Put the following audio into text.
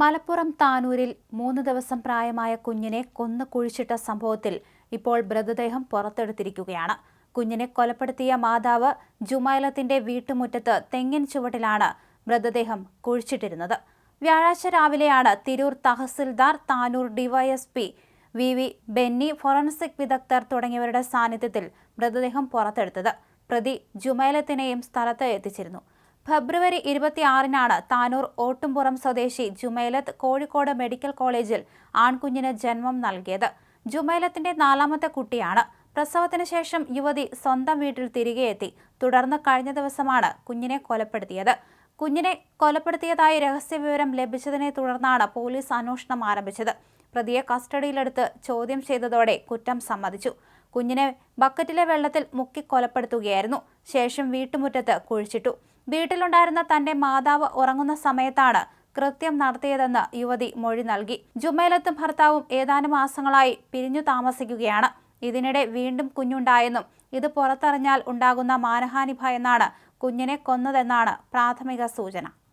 മലപ്പുറം താനൂരിൽ മൂന്ന് ദിവസം പ്രായമായ കുഞ്ഞിനെ കൊന്നു കുഴിച്ചിട്ട സംഭവത്തിൽ ഇപ്പോൾ മൃതദേഹം പുറത്തെടുത്തിരിക്കുകയാണ്. കുഞ്ഞിനെ കൊലപ്പെടുത്തിയ മാതാവ് ജുമൈലത്തിന്റെ വീട്ടുമുറ്റത്ത് തെങ്ങിൻ ചുവട്ടിലാണ് മൃതദേഹം കുഴിച്ചിട്ടിരുന്നത്. വ്യാഴാഴ്ച രാവിലെയാണ് Tirur tahsildar Tanur DYSP V. V. Benny forensic വിദഗ്ധർ തുടങ്ങിയവരുടെ സാന്നിധ്യത്തിൽ മൃതദേഹം പുറത്തെടുത്തത്. പ്രതി ജുമൈലത്തിനെയും സ്ഥലത്ത് എത്തിച്ചിരുന്നു. ഫെബ്രുവരി ഇരുപത്തിയാറിനാണ് താനൂർ ഓട്ടുംപുറം സ്വദേശി ജുമൈലത്ത് കോഴിക്കോട് മെഡിക്കൽ കോളേജിൽ ആൺകുഞ്ഞിന് ജന്മം നൽകിയത്. ജുമൈലത്തിന്റെ നാലാമത്തെ കുട്ടിയാണ്. പ്രസവത്തിന് ശേഷം യുവതി സ്വന്തം വീട്ടിൽ തിരികെ എത്തി. തുടർന്ന് കഴിഞ്ഞ ദിവസമാണ് കുഞ്ഞിനെ കൊലപ്പെടുത്തിയത്. കുഞ്ഞിനെ കൊലപ്പെടുത്തിയതായി രഹസ്യവിവരം ലഭിച്ചതിനെ തുടർന്നാണ് പോലീസ് അന്വേഷണം ആരംഭിച്ചത്. പ്രതിയെ കസ്റ്റഡിയിലെടുത്ത് ചോദ്യം ചെയ്തതോടെ കുറ്റം സമ്മതിച്ചു. കുഞ്ഞിനെ ബക്കറ്റിലെ വെള്ളത്തിൽ മുക്കി കൊലപ്പെടുത്തുകയായിരുന്നു. ശേഷം വീട്ടുമുറ്റത്ത് കുഴിച്ചിട്ടു. വീട്ടിലുണ്ടായിരുന്ന തന്റെ മാതാവ് ഉറങ്ങുന്ന സമയത്താണ് കൃത്യം നടത്തിയതെന്ന് യുവതി മൊഴി നൽകി. ജുമൈലത്തും ഭർത്താവും ഏതാനും മാസങ്ങളായി പിരിഞ്ഞു താമസിക്കുകയാണ്. ഇതിനിടെ വീണ്ടും കുഞ്ഞുണ്ടായെന്നും ഇത് പുറത്തറിഞ്ഞാൽ ഉണ്ടാകുന്ന മാനഹാനി ഭയന്നാണ് കുഞ്ഞിനെ കൊന്നതെന്നാണ് പ്രാഥമിക സൂചന.